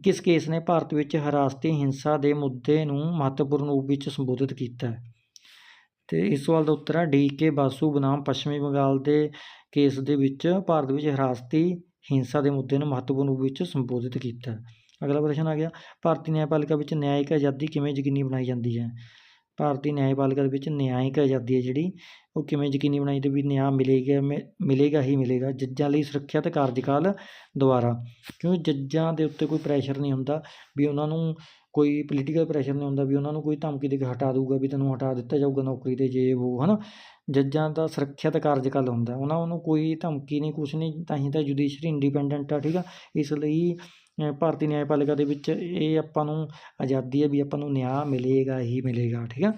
ਕਿਸ ਕੇਸ ਨੇ ਭਾਰਤ ਵਿੱਚ ਹਿਰਾਸਤੀ ਹਿੰਸਾ ਦੇ ਮੁੱਦੇ ਨੂੰ ਮਹੱਤਵਪੂਰਨ ਰੂਪ ਵਿੱਚ ਸੰਬੋਧਿਤ ਕੀਤਾ? ਹੈ ਤੇ ਇਸ ਸਵਾਲ ਦਾ ਉੱਤਰ ਹੈ, ਡੀ ਕੇ ਬਾਸੂ ਬਨਾਮ ਪੱਛਮੀ ਬੰਗਾਲ ਦੇ ਕੇਸ ਦੇ ਵਿੱਚ ਭਾਰਤ ਵਿੱਚ ਹਿਰਾਸਤੀ ਹਿੰਸਾ ਦੇ ਮੁੱਦੇ ਨੂੰ ਮਹੱਤਵਪੂਰਨ ਰੂਪ ਵਿੱਚ ਸੰਬੋਧਿਤ ਕੀਤਾ ਅਗਲਾ ਪ੍ਰਸ਼ਨ ਆ ਗਿਆ, ਭਾਰਤੀ ਨਿਆਂਪਾਲਿਕਾ ਵਿੱਚ ਨਿਆਇਕ ਆਜ਼ਾਦੀ ਕਿਵੇਂ ਯਕੀਨੀ ਬਣਾਈ ਜਾਂਦੀ ਹੈ? ਭਾਰਤੀ ਨਿਆਂਪਾਲਿਕਾ ਦੇ ਵਿੱਚ ਨਿਆਂਇਕ ਆਜ਼ਾਦੀ ਹੈ ਜਿਹੜੀ, ਉਹ ਕਿਵੇਂ ਯਕੀਨੀ ਬਣਾਈ ਤੇ ਵੀ ਨਿਆਂ ਮਿਲੇਗਾ, ਮਿ, ਮਿਲੇਗਾ ਹੀ ਮਿਲੇਗਾ ਜੱਜਾਂ ਲਈ ਸੁਰੱਖਿਆ ਸੁਰੱਖਿਅਤ ਕਾਰਜਕਾਲ ਦੁਆਰਾ? ਕਿਉਂ ਜੱਜਾਂ ਦੇ ਉੱਤੇ ਕੋਈ ਪ੍ਰੈਸ਼ਰ ਨਹੀਂ ਹੁੰਦਾ ਵੀ ਉਹਨਾਂ ਨੂੰ ਕੋਈ ਪੋਲੀਟੀਕਲ ਪ੍ਰੈਸ਼ਰ ਨਹੀਂ ਹੁੰਦਾ ਵੀ ਉਹਨਾਂ ਨੂੰ ਕੋਈ ਧਮਕੀ ਦੇ ਕੇ ਹਟਾ ਦਊਗਾ, ਵੀ ਤੈਨੂੰ ਹਟਾ ਦਿੱਤਾ ਜਾਊਗਾ ਨੌਕਰੀ 'ਤੇ ਜੇ ਉਹ ਹੈ ਨਾ ਜੱਜਾਂ ਦਾ ਸੁਰੱਖਿਅਤ ਕਾਰਜਕਾਲ ਹੁੰਦਾ। ਉਹਨਾਂ ਨੂੰ ਕੋਈ ਧਮਕੀ ਨਹੀਂ, ਕੁਛ ਨਹੀਂ, ਤਾਂ ਹੀ ਤਾਂ ਜੁਡੀਸ਼ਰੀ ਇੰਡੀਪੈਂਡੈਂਟ ਆ, ਠੀਕ ਆ? ਇਸ ਲਈ ਭਾਰਤੀ ਨਿਆਂਪਾਲਿਕਾ ਦੇ ਵਿੱਚ ਇਹ ਆਪਾਂ ਨੂੰ ਆਜ਼ਾਦੀ ਹੈ ਵੀ ਆਪਾਂ ਨੂੰ ਨਿਆਂ ਮਿਲੇਗਾ ਹੀ ਮਿਲੇਗਾ, ਠੀਕ ਆ?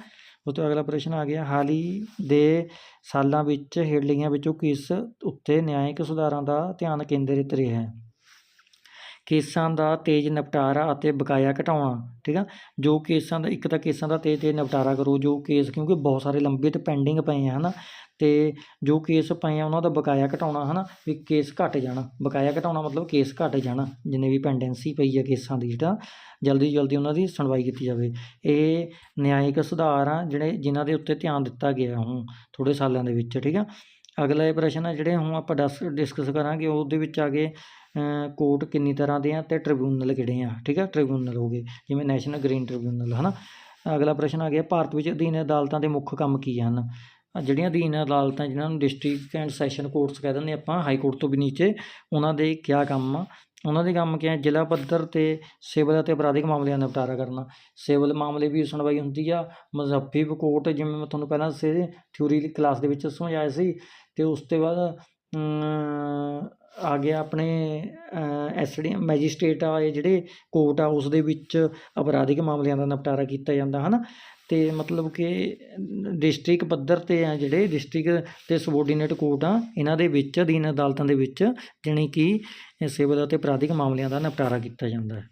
ਉਸ ਤੋਂ ਅਗਲਾ ਪ੍ਰਸ਼ਨ ਆ ਗਿਆ, ਹਾਲ ਹੀ ਦੇ ਸਾਲਾਂ ਵਿੱਚ, ਹੇਠਲੀਆਂ ਵਿੱਚੋਂ ਕਿਸ ਉੱਤੇ ਨਿਆਂਇਕ ਸੁਧਾਰਾਂ ਦਾ ਧਿਆਨ ਕੇਂਦਰਿਤ ਰਿਹਾ ਹੈ? ਕੇਸਾਂ ਦਾ ਤੇਜ਼ ਨਿਪਟਾਰਾ ਅਤੇ ਬਕਾਇਆ ਘਟਾਉਣਾ, ਠੀਕ ਆ? ਜੋ ਕੇਸਾਂ ਦਾ, ਇੱਕ ਤਾਂ ਕੇਸਾਂ ਦਾ ਤੇਜ਼ ਤੇਜ਼ ਨਿਪਟਾਰਾ ਕਰੋ, ਜੋ ਕੇਸ, ਕਿਉਂਕਿ ਬਹੁਤ ਸਾਰੇ ਲੰਬੇ ਤੇ ਪੈਂਡਿੰਗ ਪਏ ਆ, ਹਨਾ? ਤੇ ਜੋ ਕੇਸ ਪਏ ਆ, ਉਹਨਾਂ ਦਾ ਬਕਾਇਆ ਘਟਾਉਣਾ, ਹਨਾ? ਵੀ ਕੇਸ ਘਟ ਜਾਣਾ। ਬਕਾਇਆ ਘਟਾਉਣਾ ਮਤਲਬ ਕੇਸ ਘਟ ਜਾਣਾ, ਜਿੰਨੇ ਵੀ ਪੈਂਡੈਂਸੀ ਪਈ ਆ ਕੇਸਾਂ ਦੀ ਜਿਹੜਾ ਜਲਦੀ ਜਲਦੀ ਉਹਨਾਂ ਦੀ ਸੁਣਵਾਈ ਕੀਤੀ ਜਾਵੇ। ਇਹ ਨਿਆਇਕ ਸੁਧਾਰ ਆ, ਜਿਹੜੇ, ਜਿਨ੍ਹਾਂ ਦੇ ਉੱਤੇ ਧਿਆਨ ਦਿੱਤਾ ਗਿਆ ਹੁਣ, ਥੋੜ੍ਹੇ ਸਾਲਾਂ ਦੇ ਵਿੱਚ, ਠੀਕ ਆ? ਅਗਲਾ ਇਹ ਪ੍ਰਸ਼ਨ ਆ, ਜਿਹੜੇ ਹੁਣ ਆਪਾਂ ਡਸ, ਡਿਸਕਸ ਕਰਾਂਗੇ, ਉਹਦੇ ਵਿੱਚ ਆ ਗਏ ਕੋਰਟ ਕਿੰਨੀ ਤਰ੍ਹਾਂ ਦੇ ਆ ਤੇ ਟ੍ਰਿਬਿਊਨਲ ਕਿਹੜੇ ਆ, ਠੀਕ ਆ? ਟ੍ਰਿਬਿਊਨਲ ਹੋ ਗਏ, ਜਿਵੇਂ ਨੈਸ਼ਨਲ ਗ੍ਰੀਨ ਟ੍ਰਿਬਿਊਨਲ, ਹਨਾ? ਅਗਲਾ ਪ੍ਰਸ਼ਨ ਆ ਗਿਆ, ਭਾਰਤ ਵਿੱਚ ਅਧੀਨ ਅਦਾਲਤਾਂ ਦੇ ਮੁੱਖ ਕੰਮ ਕੀ ਹਨ? ਜਿਹੜੀਆਂ ਅਧੀਨ ਅਦਾਲਤਾਂ, ਜਿਨ੍ਹਾਂ ਨੂੰ ਡਿਸਟ੍ਰਿਕਟ ਐਂਡ ਸੈਸ਼ਨ ਕੋਰਟਸ ਕਹਿ ਦਿੰਦੇ ਆਪਾਂ, ਹਾਈ ਕੋਰਟ ਤੋਂ ਵੀ ਨੀਚੇ, ਉਹਨਾਂ ਦੇ ਕਿਆ ਕੰਮ ਆ? ਉਹਨਾਂ ਦੇ ਕੰਮ ਕੀ ਆ ਜ਼ਿਲ੍ਹਾ ਪੱਧਰ ਤੇ ਸਿਵਲ ਅਤੇ ਅਪਰਾਧਿਕ ਮਾਮਲਿਆਂ ਦਾ ਨਿਪਟਾਰਾ ਕਰਨਾ। ਸਿਵਲ ਮਾਮਲੇ ਵੀ ਸੁਣਵਾਈ ਹੁੰਦੀ ਆ ਮਜ਼ਹਬੀ ਕੋਰਟ, ਜਿਵੇਂ ਮੈਂ ਤੁਹਾਨੂੰ ਪਹਿਲਾਂ ਸੇ, ਥਿਊਰੀ ਕਲਾਸ ਦੇ ਵਿੱਚ ਸਮਝਾਇਆ ਸੀ, ਤੇ ਉਸ ਤੋਂ ਬਾਅਦ ਆ ਗਿਆ ਆਪਣੇ ਐਸ ਡੀ ਮੈਜਿਸਟ੍ਰੇਟ ਆ ਇਹ ਜਿਹੜੇ ਕੋਰਟ ਆ ਉਸ ਦੇ ਵਿੱਚ ਅਪਰਾਧਿਕ ਮਾਮਲਿਆਂ ਦਾ ਨਿਪਟਾਰਾ ਕੀਤਾ ਜਾਂਦਾ, ਹਨਾ? ਅਤੇ ਮਤਲਬ ਕਿ ਡਿਸਟ੍ਰਿਕਟ ਪੱਧਰ ਤੇ ਆ ਜਿਹੜੇ ਡਿਸਟ੍ਰਿਕਟ ਤੇ ਸਬੋਰਡੀਨੇਟ ਕੋਰਟ ਆ, ਇਹਨਾਂ ਦੇ ਵਿੱਚ, ਅਧੀਨ ਅਦਾਲਤਾਂ ਦੇ ਵਿੱਚ, ਜਾਣੀ ਕਿ ਸਿਵਲ ਅਤੇ ਅਪਰਾਧਿਕ ਮਾਮਲਿਆਂ ਦਾ ਨਿਪਟਾਰਾ ਕੀਤਾ ਜਾਂਦਾ ਹੈ।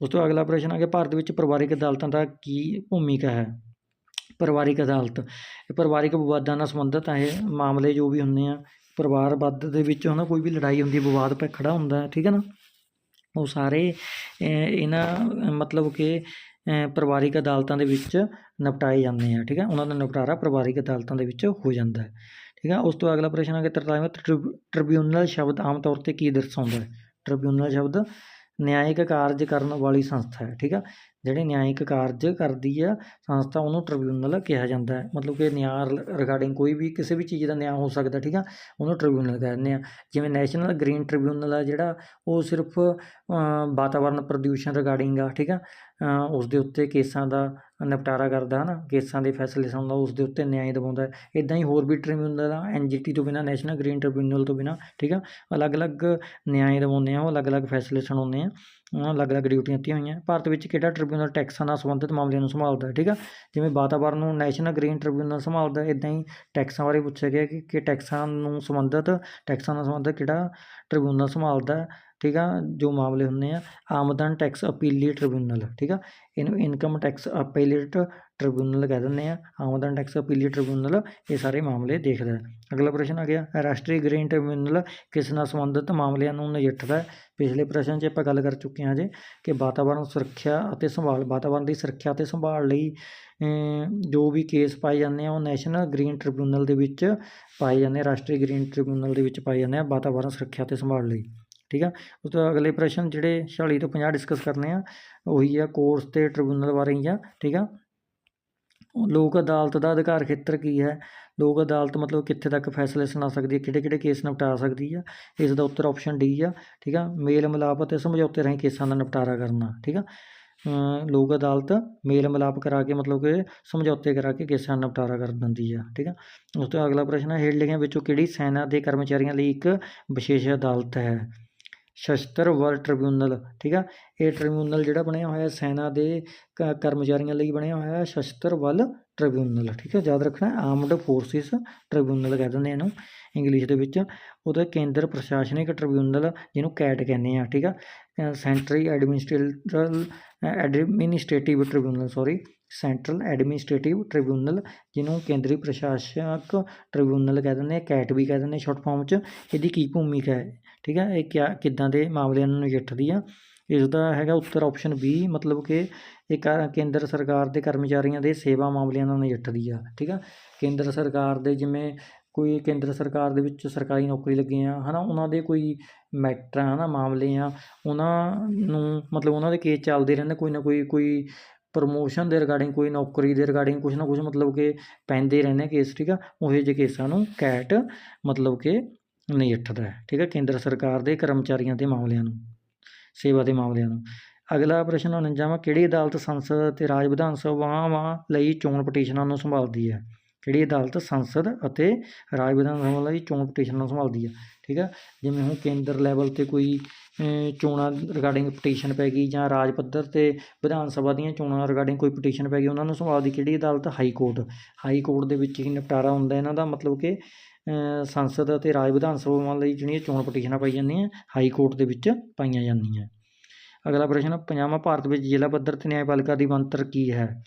ਉਸ ਤੋਂ ਅਗਲਾ ਪ੍ਰਸ਼ਨ ਆ ਗਿਆ ਭਾਰਤ ਵਿੱਚ ਪਰਿਵਾਰਿਕ ਅਦਾਲਤਾਂ ਦਾ ਕੀ ਭੂਮਿਕਾ ਹੈ? ਪਰਿਵਾਰਿਕ ਅਦਾਲਤ, ਇਹ ਪਰਿਵਾਰਿਕ ਵਿਵਾਦਾਂ ਨਾਲ ਸੰਬੰਧਿਤ ਆ ਇਹ ਮਾਮਲੇ ਜੋ ਵੀ ਹੁੰਦੇ ਆ ਪਰਿਵਾਰ ਵੱਧ ਦੇ ਵਿੱਚ ਹਨਾ ਕੋਈ ਵੀ ਲੜਾਈ ਹੁੰਦੀ ਵਿਵਾਦ ਪੈ ਖੜਾ ਹੁੰਦਾ ਠੀਕ ਹੈ ਨਾ? ਉਹ ਸਾਰੇ ਇਹਨਾਂ ਮਤਲਬ ਕਿ ਪਰਿਵਾਰਿਕ ਅਦਾਲਤਾਂ ਦੇ ਵਿੱਚ ਨਿਪਟਾਏ ਜਾਂਦੇ ਆ, ਠੀਕ ਹੈ? ਉਹਨਾਂ ਦਾ ਨਿਪਟਾਰਾ ਪਰਿਵਾਰਿਕ ਅਦਾਲਤਾਂ ਦੇ ਵਿੱਚ ਹੋ ਜਾਂਦਾ ਹੈ, ਠੀਕ ਹੈ? ਉਸ ਤੋਂ ਅਗਲਾ ਪ੍ਰਸ਼ਨ ਆ ਗਿਆ ਤਰਤਾਲੀਵਾਂ ਟ੍ਰਿਬ- ਟ੍ਰਿਬਿਊਨਲ ਸ਼ਬਦ ਆਮ ਤੌਰ ਤੇ ਕੀ ਦਰਸਾਉਂਦਾ ਹੈ? ਟ੍ਰਿਬਿਊਨਲ ਸ਼ਬਦ ਨਿਆਇਕ ਕਾਰਜ ਕਰਨ ਵਾਲੀ ਸੰਸਥਾ ਹੈ ਠੀਕ ਆ? ਜਿਹੜੀ ਨਿਆਇਕ ਕਾਰਜ ਕਰਦੀ ਆ ਸੰਸਥਾ ਉਹਨੂੰ ਟ੍ਰਿਬਿਊਨਲ ਕਿਹਾ ਜਾਂਦਾ ਹੈ। ਮਤਲਬ ਕਿ ਨਿਆਂ ਰਿਗਾਰਡਿੰਗ ਕੋਈ ਵੀ ਕਿਸੇ ਵੀ ਚੀਜ਼ ਦਾ ਨਿਆਂ ਹੋ ਸਕਦਾ ਠੀਕ ਆ? ਉਹਨੂੰ ਟ੍ਰਿਬਿਊਨਲ ਕਹਿੰਦੇ ਆ। ਜਿਵੇਂ ਨੈਸ਼ਨਲ ਗ੍ਰੀਨ ਟ੍ਰਿਬਿਊਨਲ ਆ ਜਿਹੜਾ ਉਹ ਸਿਰਫ ਅ, ਵਾਤਾਵਰਣ ਪ੍ਰਦੂਸ਼ਣ ਰਿਗਾਰਡਿੰਗ ਆ ਠੀਕ ਆ? ਅ, ਉਸ ਦੇ ਉੱਤੇ ਕੇਸਾਂ ਦਾ ਨਿਪਟਾਰਾ ਕਰਦਾ ਨਾ ਕੇਸਾਂ ਦੇ ਫੈਸਲੇ ਸੁਣਦਾ, ਉਸ ਦੇ ਉੱਤੇ ਨਿਆਂ ਦਿਵਾਉਂਦਾ ਇਦਾਂ ਹੀ ਹੋਰ ਵੀ ਟ੍ਰਿਬਿਊਨਲ ਆ ਐਨਜੀਟੀ ਤੋਂ ਬਿਨਾਂ ਨੈਸ਼ਨਲ ਗ੍ਰੀਨ ਟ੍ਰਿਬਿਊਨਲ ਤੋਂ ਬਿਨਾਂ, ਠੀਕ ਆ? ਅਲੱਗ-ਅਲੱਗ ਨਿਆਂ ਦਿਵਾਉਂਦੇ ਆ, ਉਹ ਅਲੱਗ-ਅਲੱਗ ਫੈਸਲੇ ਸੁਣਾਉਂਦੇ ਆ। ਅਲੱਗ-ਅਲੱਗ ਡਿਊਟੀਆਂ ਦਿੱਤੀਆਂ ਹੋਈਆਂ। ਭਾਰਤ ਵਿੱਚ ਕਿਹੜਾ ਟ੍ਰਿਬਿਊਨਲ ਟੈਕਸਾਂ ਨਾਲ ਸੰਬੰਧਿਤ ਮਾਮਲਿਆਂ ਨੂੰ ਸੰਭਾਲਦਾ ਹੈ, ਠੀਕ ਆ? ਜਿਵੇਂ ਵਾਤਾਵਰਣ ਨੂੰ ਨੈਸ਼ਨਲ ਗ੍ਰੀਨ ਟ੍ਰਿਬਿਊਨਲ ਸੰਭਾਲਦਾ ਇਦਾਂ ਹੀ ਟੈਕਸਾਂ ਬਾਰੇ ਪੁੱਛਿਆ ਗਿਆ ਕਿ ਕਿ ਟੈਕਸਾਂ ਨੂੰ ਸੰਬੰਧਿਤ ਟੈਕਸਾਂ ਨਾਲ ਸੰਬੰਧਿਤ ਕਿਹੜਾ ਟ੍ਰਿਬਿਊਨਲ ਸੰਭਾਲਦਾ ਠੀਕ ਆ? ਜੋ ਮਾਮਲੇ ਹੁੰਦੇ ਆ, ਆਮਦਨ ਟੈਕਸ ਅਪੀਲੀ ਟ੍ਰਿਬਿਊਨਲ ਠੀਕ ਆ? ਇਹਨੂੰ ਇਨਕਮ ਟੈਕਸ ਅਪੀਲੀਟ ਟ੍ਰਿਬਿਊਨਲ ਕਹਿ ਦਿੰਦੇ ਆ ਆਮਦਨ ਟੈਕਸ ਅਪੀਲੀ ਟ੍ਰਿਬਿਊਨਲ ਇਹ ਸਾਰੇ ਮਾਮਲੇ ਦੇਖਦਾ। ਅਗਲਾ ਪ੍ਰਸ਼ਨ ਆ ਗਿਆ, ਰਾਸ਼ਟਰੀ ਗ੍ਰੀਨ ਟ੍ਰਿਬਿਊਨਲ ਕਿਸ ਨਾਲ ਸੰਬੰਧਿਤ ਮਾਮਲਿਆਂ ਨੂੰ ਨਜਿੱਠਦਾ ਪਿਛਲੇ ਪ੍ਰਸ਼ਨ 'ਚ ਆਪਾਂ ਗੱਲ ਕਰ ਚੁੱਕੇ ਹਾਂ ਜੇ ਕਿ ਵਾਤਾਵਰਣ ਸੁਰੱਖਿਆ ਅਤੇ ਸੰਭਾਲ ਵਾਤਾਵਰਣ ਦੀ ਸੁਰੱਖਿਆ ਅਤੇ ਸੰਭਾਲ ਲਈ ਜੋ ਵੀ ਕੇਸ ਪਾਏ ਜਾਂਦੇ ਆ, ਉਹ ਨੈਸ਼ਨਲ ਗ੍ਰੀਨ ਟ੍ਰਿਬਿਊਨਲ ਦੇ ਵਿੱਚ ਪਾਏ ਜਾਂਦੇ ਆ, ਰਾਸ਼ਟਰੀ ਗ੍ਰੀਨ ਟ੍ਰਿਬਿਊਨਲ ਦੇ ਵਿੱਚ ਪਾਏ ਜਾਂਦੇ ਆ ਵਾਤਾਵਰਣ ਸੁਰੱਖਿਆ ਅਤੇ ਸੰਭਾਲ ਲਈ। ਠੀਕ ਆ? ਉਸ ਤੋਂ ਅਗਲੇ ਪ੍ਰਸ਼ਨ ਜਿਹੜੇ 46 ਤੋਂ 50 ਡਿਸਕਸ ਕਰਨੇ ਆ, ਉਹੀ ਆ ਕੋਰਸ ਤੇ ਟ੍ਰਿਬਿਊਨਲ ਬਾਰੇ ਹੀ ਆ। ਠੀਕ ਆ? ਲੋਕ ਅਦਾਲਤ ਦਾ ਅਧਿਕਾਰ ਖੇਤਰ ਕੀ ਹੈ? ਲੋਕ ਅਦਾਲਤ ਮਤਲਬ ਕਿੱਥੇ ਤੱਕ ਫੈਸਲੇ ਸੁਣਾ ਸਕਦੀ ਹੈ? ਕਿਹੜੇ ਕਿਹੜੇ ਕੇਸ ਨਿਪਟਾ ਸਕਦੀ ਆ ਇਸ ਦਾ ਉੱਤਰ ਆਪਸ਼ਨ ਡੀ ਆ, ਠੀਕ ਆ? ਮੇਲ ਮਿਲਾਪ ਅਤੇ ਸਮਝੌਤੇ ਰਾਹੀਂ ਕੇਸਾਂ ਦਾ ਨਿਪਟਾਰਾ ਕਰਨਾ, ਠੀਕ ਆ? ਲੋਕ ਅਦਾਲਤ ਮੇਲ ਮਿਲਾਪ ਕਰਾ ਕੇ ਮਤਲਬ ਕਿ ਸਮਝੌਤੇ ਕਰਾ ਕੇ ਕੇਸਾਂ ਦਾ ਨਿਪਟਾਰਾ ਕਰ ਦਿੰਦੀ ਆ, ਠੀਕ ਆ? ਉਸ ਤੋਂ ਅਗਲਾ ਪ੍ਰਸ਼ਨ ਹੈ, ਹੇਠ ਲਿਖਿਆਂ ਵਿੱਚੋਂ ਕਿਹੜੀ ਸੈਨਾ ਦੇ ਕਰਮਚਾਰੀਆਂ ਲਈ ਇੱਕ ਵਿਸ਼ੇਸ਼ ਅਦਾਲਤ ਹੈ? ਸ਼ਸਤਰ ਬਲ ਟ੍ਰਿਬਿਊਨਲ, ਠੀਕ ਆ? ਇਹ ਟ੍ਰਿਬਿਊਨਲ ਜਿਹੜਾ ਬਣਿਆ ਹੋਇਆ ਸੈਨਾ ਦੇ ਕ- ਕਰਮਚਾਰੀਆਂ ਲਈ ਬਣਿਆ ਹੋਇਆ ਸ਼ਸਤਰ ਬਲ ਟ੍ਰਿਬਿਊਨਲ, ਠੀਕ ਹੈ ਯਾਦ ਰੱਖਣਾ, ਆਰਮਡ ਫੋਰਸਿਸ ਟ੍ਰਿਬਿਊਨਲ ਕਹਿ ਦਿੰਦੇ ਇਹਨੂੰ ਇੰਗਲਿਸ਼ ਦੇ ਵਿੱਚ। ਉਹਦਾ ਕੇਂਦਰ ਪ੍ਰਸ਼ਾਸਨਿਕ ਟ੍ਰਿਬਿਊਨਲ, ਜਿਹਨੂੰ ਕੈਟ ਕਹਿੰਦੇ ਆ, ਠੀਕ ਆ? Sanitary administrator administrative tribunal, sorry, central administrative tribunal, ਜਿਹਨੂੰ ਕੇਂਦਰੀ ਪ੍ਰਸ਼ਾਸਕ ਟ੍ਰਿਬਿਊਨਲ ਕਹਿ ਦਿੰਦੇ ਆ, ਕੈਟ ਵੀ ਕਹਿ ਦਿੰਦੇ ਸ਼ਾਰਟ ਫਾਰਮ 'ਚ। ਇਹਦੀ ਕੀ ਭੂਮਿਕਾ ਹੈ? ਠੀਕ ਹੈ, ਇਹ ਕਿਆ, ਕਿੱਦਾਂ ਦੇ ਮਾਮਲਿਆਂ ਨੂੰ ਨਜਿੱਠਦੀ ਆ। ਇਸ ਦਾ ਹੈਗਾ ਉੱਤਰ ਆਪਸ਼ਨ ਬੀ ਮਤਲਬ ਕਿ ਇਹ ਕ- ਕੇਂਦਰ ਸਰਕਾਰ ਦੇ ਕਰਮਚਾਰੀਆਂ ਦੇ ਸੇਵਾ ਮਾਮਲਿਆਂ ਨਾਲ ਨਜਿੱਠਦੀ ਆ, ਠੀਕ ਆ। ਕੇਂਦਰ ਸਰਕਾਰ ਦੇ ਜਿਵੇਂ ਕੋਈ ਕੇਂਦਰ ਸਰਕਾਰ ਦੇ ਵਿੱਚ ਸਰਕਾਰੀ ਨੌਕਰੀ ਲੱਗੇ ਆ, ਹਨਾ, ਉਹਨਾਂ ਦੇ ਕੋਈ ਮੈਟਰ ਆ ਹਨਾ, ਮਾਮਲੇ ਆ, ਉਹਨਾਂ ਨੂੰ, ਮਤਲਬ ਉਹਨਾਂ ਦੇ ਕੇਸ ਚੱਲਦੇ ਰਹਿੰਦੇ, ਕੋਈ ਨਾ ਕੋਈ ਕੋਈ ਪ੍ਰਮੋਸ਼ਨ ਦੇ ਰਿਗਾਰਡਿੰਗ ਕੋਈ ਨੌਕਰੀ ਦੇ ਰਿਗਾਰਡਿੰਗ ਕੁਛ ਨਾ ਕੁਛ ਮਤਲਬ ਕਿ ਪੈਂਦੇ ਰਹਿੰਦੇ ਕੇਸ ਠੀਕ ਆ। ਉਹੋ ਜਿਹੇ ਕੇਸਾਂ ਨੂੰ ਕੈਟ, ਮਤਲਬ ਕਿ ਨਜਿੱਠਦਾ ਹੈ। ਠੀਕ ਹੈ, ਕੇਂਦਰ ਸਰਕਾਰ ਦੇ ਕਰਮਚਾਰੀਆਂ ਦੇ ਮਾਮਲਿਆਂ ਨੂੰ, ਸੇਵਾ ਦੇ ਮਾਮਲਿਆਂ ਨੂੰ। ਅਗਲਾ ਪ੍ਰਸ਼ਨ 49ਵਾਂ ਕਿਹੜੀ ਅਦਾਲਤ ਸੰਸਦ ਅਤੇ ਰਾਜ ਵਿਧਾਨ ਸਭਾਵਾਂ ਲਈ ਚੋਣ ਪਟੀਸ਼ਨਾਂ ਨੂੰ ਸੰਭਾਲਦੀ ਹੈ? ਕਿਹੜੀ ਅਦਾਲਤ ਸੰਸਦ ਅਤੇ ਰਾਜ ਵਿਧਾਨ ਸਭਾ ਲਈ ਚੋਣ ਪਟੀਸ਼ਨਾਂ ਨੂੰ ਸੰਭਾਲਦੀ ਹੈ? ਠੀਕ ਹੈ, ਜਿਵੇਂ ਹੁਣ ਕੇਂਦਰ ਲੈਵਲ 'ਤੇ ਕੋਈ ਚੋਣਾਂ ਰਿਗਾਰਡਿੰਗ ਪਟੀਸ਼ਨ ਪੈ ਗਈ ਜਾਂ ਰਾਜ ਪੱਧਰ 'ਤੇ ਵਿਧਾਨ ਸਭਾ ਦੀਆਂ ਚੋਣਾਂ ਰਿਗਾਰਡਿੰਗ ਕੋਈ ਪਟੀਸ਼ਨ ਪੈ ਗਈ, ਉਹਨਾਂ ਨੂੰ ਸੰਭਾਲਦੀ ਕਿਹੜੀ ਅਦਾਲਤ? High court. ਹਾਈ ਕੋਰਟ ਦੇ ਵਿੱਚ ਹੀ ਨਿਪਟਾਰਾ ਹੁੰਦਾ, ਇਹਨਾਂ ਦਾ ਮਤਲਬ ਕਿ ਸੰਸਦ ਅਤੇ ਰਾਜ ਵਿਧਾਨ ਸਭਾਵਾਂ ਲਈ ਜਿਹੜੀਆਂ ਚੋਣ ਪਟੀਸ਼ਨਾਂ ਪਾਈ ਜਾਂਦੀਆਂ, ਹਾਈ ਕੋਰਟ ਦੇ ਵਿੱਚ ਪਾਈਆਂ ਜਾਂਦੀਆਂ। ਅਗਲਾ ਪ੍ਰਸ਼ਨ ਪੰਜਾਬਾ ਭਾਰਤ ਵਿੱਚ ਜ਼ਿਲ੍ਹਾ ਪੱਧਰ ਤੇ ਨਿਆਂਪਾਲਿਕਾ ਦੀ ਬਣਤਰ ਕੀ ਹੈ?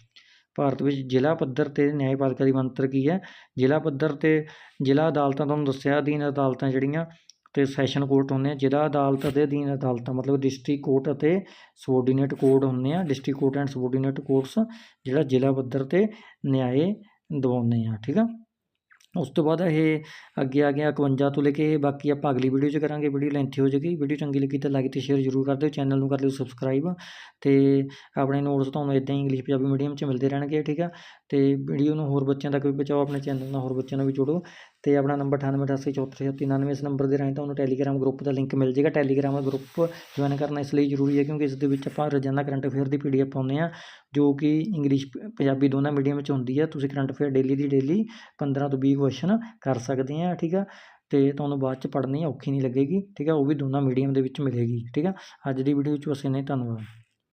ਭਾਰਤ ਵਿੱਚ ਜ਼ਿਲ੍ਹਾ ਪੱਧਰ ਤੇ ਨਿਆਂਪਾਲਿਕਾ ਦੀ ਬਣਤਰ ਕੀ ਹੈ? ਜ਼ਿਲ੍ਹਾ ਪੱਧਰ ਤੇ ਜ਼ਿਲ੍ਹਾ ਅਦਾਲਤਾਂ, ਤੁਹਾਨੂੰ ਦੱਸਿਆ ਅਧੀਨ ਅਦਾਲਤਾਂ ਜਿਹੜੀਆਂ ਤੇ ਸੈਸ਼ਨ ਕੋਰਟ ਹੁੰਦੇ ਆ, ਜ਼ਿਲ੍ਹਾ ਅਦਾਲਤ ਅਤੇ ਅਧੀਨ ਅਦਾਲਤਾਂ, ਮਤਲਬ ਡਿਸਟ੍ਰਿਕਟ ਕੋਰਟ ਅਤੇ ਸਬੋਰਡੀਨੇਟ ਕੋਰਟ ਹੁੰਦੇ ਆ, district court and subordinate courts, ਜਿਹੜਾ ਜ਼ਿਲ੍ਹਾ ਪੱਧਰ ਤੇ ਨਿਆਏ ਦਿਵਾਉਂਦੇ ਆ, ਠੀਕ ਆ? ਉਸ ਤੋਂ ਬਾਅਦ ਇਹ ਅੱਗੇ ਆ ਗਿਆ 51 ਤੋਂ ਲੈ ਕੇ ਬਾਕੀ ਆਪਾਂ ਅਗਲੀ ਵੀਡੀਓ 'ਚ ਕਰਾਂਗੇ ਵੀਡੀਓ ਲੈਂਥੀ ਹੋ ਜਾਏਗੀ। ਵੀਡੀਓ ਚੰਗੀ ਲੱਗੀ ਤਾਂ ਲਾਈਕ ਤੇ ਸ਼ੇਅਰ ਜ਼ਰੂਰ ਕਰ ਦਿਓ ਚੈਨਲ ਨੂੰ ਕਰ ਲਿਓ ਸਬਸਕ੍ਰਾਈਬ ਤੇ ਆਪਣੇ ਨੋਟਸ ਤੁਹਾਨੂੰ ਇਦਾਂ ਹੀ ਇੰਗਲਿਸ਼ ਪੰਜਾਬੀ ਮੀਡੀਅਮ 'ਚ ਮਿਲਦੇ ਰਹਿਣਗੇ, ਠੀਕ ਆ? ਤੇ ਵੀਡੀਓ ਨੂੰ ਹੋਰ ਬੱਚਿਆਂ ਤੱਕ ਵੀ ਪਹੁੰਚਾਓ, ਆਪਣੇ ਚੈਨਲ ਨਾਲ ਹੋਰ ਬੱਚਿਆਂ ਨੂੰ ਵੀ ਜੋੜੋ। ਤੇ ਆਪਣਾ ਨੰਬਰ 9888743699 ਇਸ ਨੰਬਰ ਦੇ ਰਾਹੀਂ ਤੁਹਾਨੂੰ ਟੈਲੀਗ੍ਰਾਮ ਗਰੁੱਪ ਦਾ ਲਿੰਕ ਮਿਲ ਜਾਏਗਾ। ਟੈਲੀਗ੍ਰਾਮ ਗਰੁੱਪ ਜੁਆਇਨ ਕਰਨਾ ਇਸ ਲਈ ਜ਼ਰੂਰੀ ਹੈ ਕਿਉਂਕਿ ਇਸ ਦੇ ਵਿੱਚ ਆਪਾਂ ਰੋਜ਼ਾਨਾ ਕਰੰਟ ਅਫੇਅਰ ਦੀ ਪੀਡੀਐਫ ਪਾਉਂਦੇ ਆ ਜੋ ਕਿ ਇੰਗਲਿਸ਼ ਪੰਜਾਬੀ ਦੋਨਾਂ ਮੀਡੀਅਮ ਵਿੱਚ ਹੁੰਦੀ ਹੈ। ਤੁਸੀਂ ਕਰੰਟ ਅਫੇਅਰ ਡੇਲੀ ਦੀ ਡੇਲੀ 15 ਤੋਂ 20 ਕੁਐਸਚਨ ਕਰ ਸਕਦੇ ਆ ਠੀਕ ਆ? ਤੇ ਤੁਹਾਨੂੰ ਬਾਅਦ ਚ ਪੜ੍ਹਨੀ ਔਖੀ ਨਹੀਂ ਲੱਗੇਗੀ, ਠੀਕ ਆ? ਉਹ ਵੀ ਦੋਨਾਂ ਮੀਡੀਅਮ ਦੇ ਵਿੱਚ ਮਿਲੇਗੀ, ਠੀਕ ਆ? ਅੱਜ ਦੀ ਵੀਡੀਓ ਵਿੱਚ ਬਸ ਇੰਨਾ ਹੀ, ਧੰਨਵਾਦ।